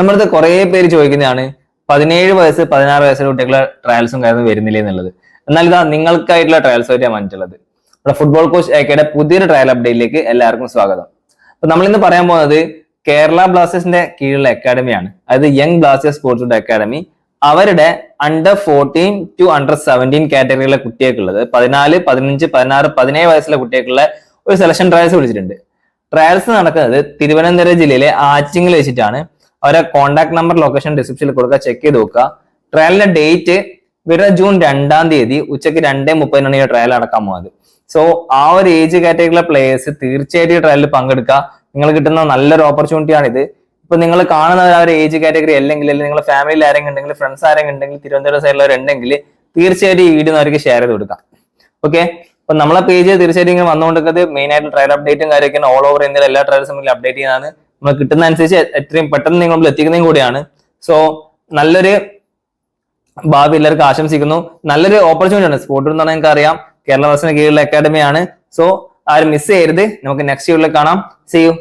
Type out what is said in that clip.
നമ്മുടെ കുറെ പേര് ചോദിക്കുന്നതാണ് പതിനേഴ് വയസ്സ് പതിനാറ് വയസ്സിലെ കുട്ടികളുടെ ട്രയൽസും കാര്യങ്ങളും വരുന്നില്ല എന്നുള്ളത്. എന്നാൽ ഇതാ നിങ്ങൾക്കായിട്ടുള്ള ട്രയൽസ് ആയിട്ട് മനസ്സിലുള്ളത് നമ്മുടെ ഫുട്ബോൾ കോച്ച് ഏക്കയുടെ പുതിയൊരു ട്രയൽ അപ്ഡേറ്റിലേക്ക് എല്ലാവർക്കും സ്വാഗതം. അപ്പൊ നമ്മൾ ഇന്ന് പറയാൻ പോകുന്നത് കേരള ബ്ലാസ്റ്റേഴ്സിന്റെ കീഴിലുള്ള അക്കാഡമിയാണ് അതായത് യങ് ബ്ലാസ്റ്റേഴ്സ് സ്പോർട്സ് അക്കാഡമി അവരുടെ under fourteen to under seventeen കാറ്റഗറിയിലെ കുട്ടികൾക്കുള്ളത് പതിനാല് പതിനഞ്ച് പതിനാറ് പതിനേഴ് വയസ്സിലെ കുട്ടികൾക്കുള്ള ഒരു സെലക്ഷൻ ട്രയൽസ് വിളിച്ചിട്ടുണ്ട്. ട്രയൽസ് നടക്കുന്നത് തിരുവനന്തപുരം ജില്ലയിലെ ആറ്റിങ്ങിൽ വെച്ചിട്ടാണ്. അവരെ കോൺടാക്ട് നമ്പർ ലൊക്കേഷൻ ഡിസ്ക്രിപ്ഷനിൽ കൊടുക്കുക ചെക്ക് ചെയ്ത് നോക്കുക. ട്രയലിന്റെ ഡേറ്റ് വരുന്ന ജൂൺ രണ്ടാം തീയതി ഉച്ചയ്ക്ക് രണ്ടേ മുപ്പതിനാണ് ഈ ട്രയൽ അടക്കാൻ പോകുന്നത് സോ ആ ഒരു ഏജ് കാറ്റഗറിയിലെ പ്ലേയേഴ്സ് തീർച്ചയായിട്ടും ഈ ട്രയലിൽ പങ്കെടുക്കുക. നിങ്ങൾ കിട്ടുന്ന നല്ലൊരു ഓപ്പർച്യൂണിറ്റി ആണ് ഇത്. ഇപ്പൊ നിങ്ങൾ കാണുന്ന ആ ഒരു ഏജ് കാറ്റഗറി അല്ലെങ്കിൽ അല്ലെങ്കിൽ നിങ്ങളുടെ ഫാമിലിയിൽ ആരെങ്കിലും ഉണ്ടെങ്കിൽ ഫ്രണ്ട്സ് ആരെങ്കിലും ഉണ്ടെങ്കിൽ തിരുവനന്തപുരം സൈഡിലവരുണ്ടെങ്കിൽ തീർച്ചയായിട്ടും ഈ വീഡിയോ അവർക്ക് ഷെയർ ചെയ്ത് കൊടുക്കാം. ഓക്കെ അപ്പൊ നമ്മളെ പേജ് തീർച്ചയായിട്ടും ഇങ്ങനെ വന്നുകൊണ്ടിരിക്കുന്നത്. മെയിൻ ആയിട്ട് ട്രയൽ അപ്ഡേറ്റും കാര്യമൊക്കെയാണ് ഓൾ ഓവർ ഇന്ത്യയിൽ എല്ലാ ട്രയൽസും അപ്ഡേറ്റ് ചെയ്യുന്നതാണ്. നമ്മൾ കിട്ടുന്ന അനുസരിച്ച് എത്രയും പെട്ടെന്ന് നിങ്ങൾ എത്തിക്കുന്നതും കൂടിയാണ്. സോ നല്ലൊരു ഭാവി എല്ലാവർക്കും ആശംസിക്കുന്നു. നല്ലൊരു ഓപ്പർച്യൂണിറ്റി ആണ്. സ്പോർട്ട് എന്ന് നിങ്ങൾക്ക് അറിയാം. കേരള ബസിന് കീഴിലുള്ള അക്കാഡമിയാണ് സോ ആരും മിസ് ചെയ്യരുത്. നമുക്ക് നെക്സ്റ്റ് ഇയറിൽ കാണാം. C U